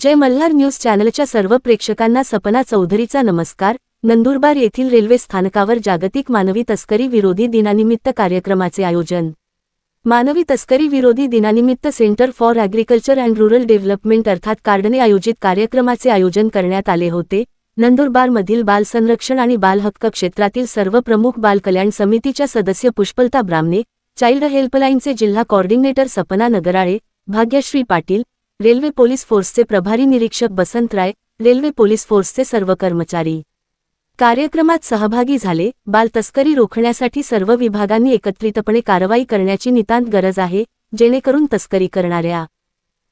जय Malhar news चॅनलच्या सर्व प्रेक्षकांना सपना चौधरीचा नमस्कार. नंदुरबार येथील रेल्वे स्थानकावर जागतिक मानवी तस्करी विरोधी दिनानिमित्त कार्यक्रमाचे आयोजन. मानवी तस्करी विरोधी दिनानिमित्त centre for agriculture and rural development अर्थात कार्डने आयोजित कार्यक्रमाचे आयोजन करण्यात आले होते. नंदुरबारमधील बाल संरक्षण आणि बालहक्क क्षेत्रातील सर्व प्रमुख बाल कल्याण समितीच्या सदस्य पुष्पलता ब्रामणे चाइल्ड हेल्पलाईनचे जिल्हा coordinator Sapna Nagrale Bhagyashree Patil railway police फोर्सचे प्रभारी निरीक्षक बसंत राय रेल्वे पोलीस फोर्सचे सर्व कर्मचारी. कार्यक्रमात सहभागी झाले बाल तस्करी रोखण्यासाठी सर्व विभागांनी एकत्रितपणे कारवाई करण्याची नितांत गरज आहे जेणेकरून तस्करी करणाऱ्या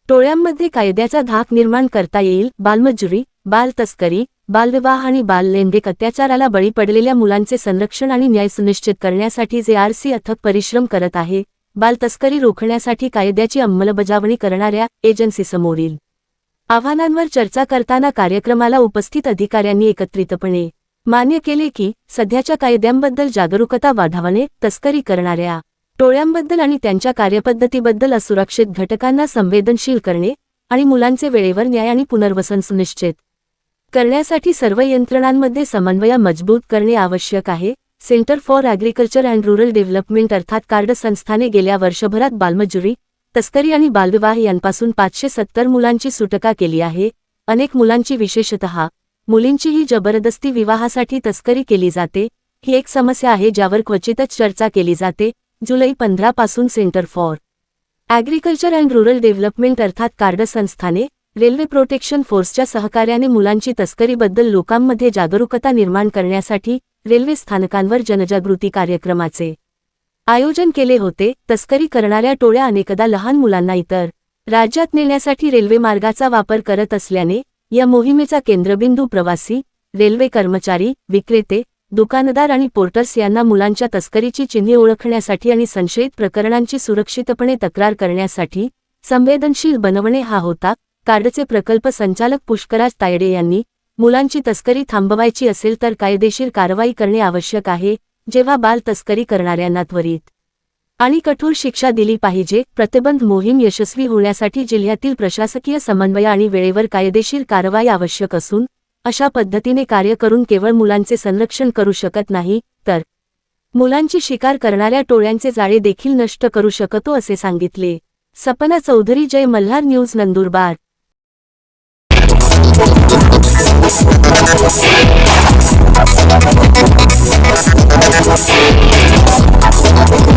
टोळ्यांमध्ये कायद्याचा धाक निर्माण करता येईल बालमजुरी बाल तस्करी बालविवाह आणि बाललैंगिक अत्याचाराला बळी पडलेल्या मुलांचे संरक्षण आणि न्याय सुनिश्चित करण्यासाठी जे आर सी अथक परिश्रम करत आहे बाल तस्करी रोखण्यासाठी कायद्याची अंमलबजावणी करणाऱ्या एजन्सीसमोरील आव्हानांवर चर्चा करताना कार्यक्रमाला उपस्थित अधिकाऱ्यांनी एकत्रितपणे मान्य केले की सध्याच्या कायद्यांबद्दल जागरूकता वाढवणे तस्करी करणाऱ्या टोळ्यांबद्दल आणि त्यांच्या कार्यपद्धतीबद्दल असुरक्षित घटकांना संवेदनशील करणे आणि मुलांचे वेळेवर न्याय आणि पुनर्वसन सुनिश्चित करण्यासाठी सर्व यंत्रणांमध्ये समन्वय मजबूत करणे आवश्यक आहे. Centre for agriculture and rural development अर्थात कार्ड संस्थाने गेल्या वर्षभरात बालमजुरी तस्करी आणि बालविवाह यांपासून पाचशे सत्तर मुलांची सुटका केली आहे. अनेक मुलांची विशेषतः मुलींचीही जबरदस्ती विवाहासाठी तस्करी केली जाते. ही एक समस्या आहे ज्यावर क्वचितच चर्चा केली जाते. जुलै पंधरा पासून centre for agriculture and rural development अर्थात कार्ड संस्थाने रेल्वे प्रोटेक्शन फोर्सच्या सहकार्याने मुलांची तस्करीबद्दल लोकांमध्ये जागरूकता निर्माण करण्यासाठी रेल्वे स्थानकांवर जनजागृती कार्यक्रमाचे आयोजन केले होते. तस्करी करणाऱ्या टोळ्या अनेकदा लहान मुलांना इतर राज्यात नेण्यासाठी रेल्वे मार्गाचा वापर करत असल्याने या मोहिमेचा केंद्रबिंदू प्रवासी रेल्वे कर्मचारी विक्रेते दुकानदार आणि पोर्टर्स यांना मुलांच्या तस्करीची चिन्हे ओळखण्यासाठी आणि संशयित प्रकरणांची सुरक्षितपणे तक्रार करण्यासाठी संवेदनशील बनवणे हा होता. कार्डचे प्रकल्प संचालक पुष्कराज तायडे यांनी मुलांची तस्करी थांबवायची असेल तर कायदेशीर कारवाई करणे आवश्यक आहे जेव्हा बाल तस्करी करणाऱ्यांना त्वरित आणि कठोर शिक्षा दिली पाहिजे. प्रतिबंध मोहीम यशस्वी होण्यासाठी जिल्ह्यातील प्रशासकीय समन्वय आणि वेळेवर कायदेशीर कारवाई आवश्यक असून अशा पद्धतीने कार्य करून केवळ मुलांचे संरक्षण करू शकत नाही तर मुलांची शिकार करणाऱ्या टोळ्यांचे जाळे देखील नष्ट करू शकतो असे सांगितले. सपना चौधरी जय मल्हार न्यूज नंदुरबार. Música